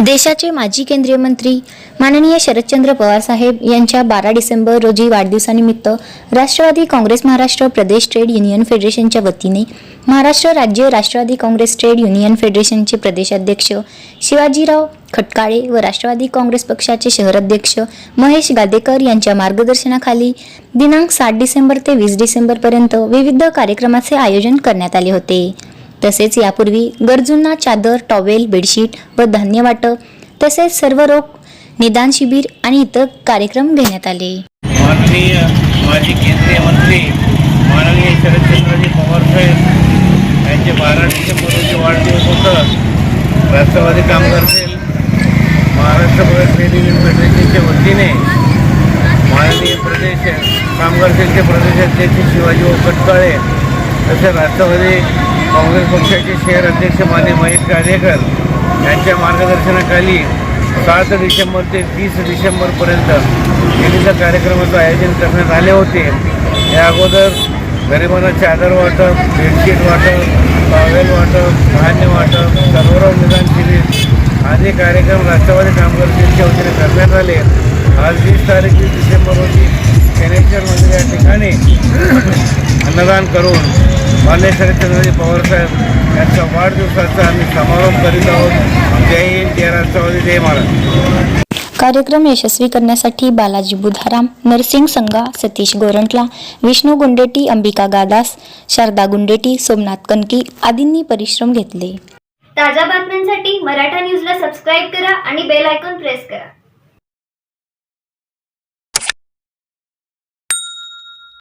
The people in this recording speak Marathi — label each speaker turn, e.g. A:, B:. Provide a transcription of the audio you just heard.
A: देशाचे माजी केंद्रीय मंत्री माननीय शरदचंद्र पवार साहेब यांच्या बारा डिसेंबर रोजी वाढदिवसानिमित्त Rashtrawadi Congress Maharashtra Pradesh trade union फेडरेशनच्या वतीने महाराष्ट्र राज्य राष्ट्रवादी काँग्रेस ट्रेड युनियन फेडरेशनचे प्रदेशाध्यक्ष शिवाजीराव खटकाळे व राष्ट्रवादी काँग्रेस पक्षाचे शहराध्यक्ष महेश गादेकर यांच्या मार्गदर्शनाखाली दिनांक सात डिसेंबर ते वीस डिसेंबरपर्यंत विविध कार्यक्रमाचे आयोजन करण्यात आले होते. तसेच यापूर्वी गरजूंना चादर टॉवेल बेडशीट व धान्य वाटप तसेच सर्व रोग निदान शिबिर आणि इतर कार्यक्रम घेण्यात आले.
B: माननीय माजी केंद्रीय मंत्री माननीय शरदचंद्रजी पवार साहेब यांचे बारा डिसेंबर वाढदिवस होतं. राष्ट्रवादी कामगार cell Maharashtra Pradesh trade union फेडरेशनच्या वतीने माननीय प्रदेश कामगार सेलचे प्रदेशाध्यक्ष शिवाजी ओकटकाळे तसेच राष्ट्रवादी काँग्रेस पक्षाचे शहर अध्यक्ष माने महेश गाडेकर यांच्या मार्गदर्शनाखाली सात डिसेंबर ते तीस डिसेंबरपर्यंत विविध कार्यक्रमाचं आयोजन करण्यात आले होते. या अगोदर गरिबांना चादर वाटप बेडशीट वाटप पावेल वाटप धान्य वाटप सर्वराव निदान शिबिर आदी कार्यक्रम राष्ट्रवादी कामगार सेलच्या वतीने करण्यात आले. आज वीस तारीख वीस डिसेंबर रोजी शनेश्वर मंदिर या ठिकाणी अन्नदान करून मान्य शरदचंद्रजी पवार साहेब यांच्या वाढदिवसाचा आम्ही समारोप करीत आहोत. जय हिंद जय राष्ट्रवादी जय महाराज.
A: कार्यक्रम यशस्वी करण्यासाठी बालाजी बुधाराम नरसिंग संगा सतीश गोरंटला विष्णू गुंडेटी अंबिका गादास शारदा गुंडेटी सोमनाथ कनकी आदींनी परिश्रम घेतले.
C: ताज्या बातम्यांसाठी मराठा न्यूजला सबस्क्राईब करा आणि बेल आयकॉन प्रेस करा.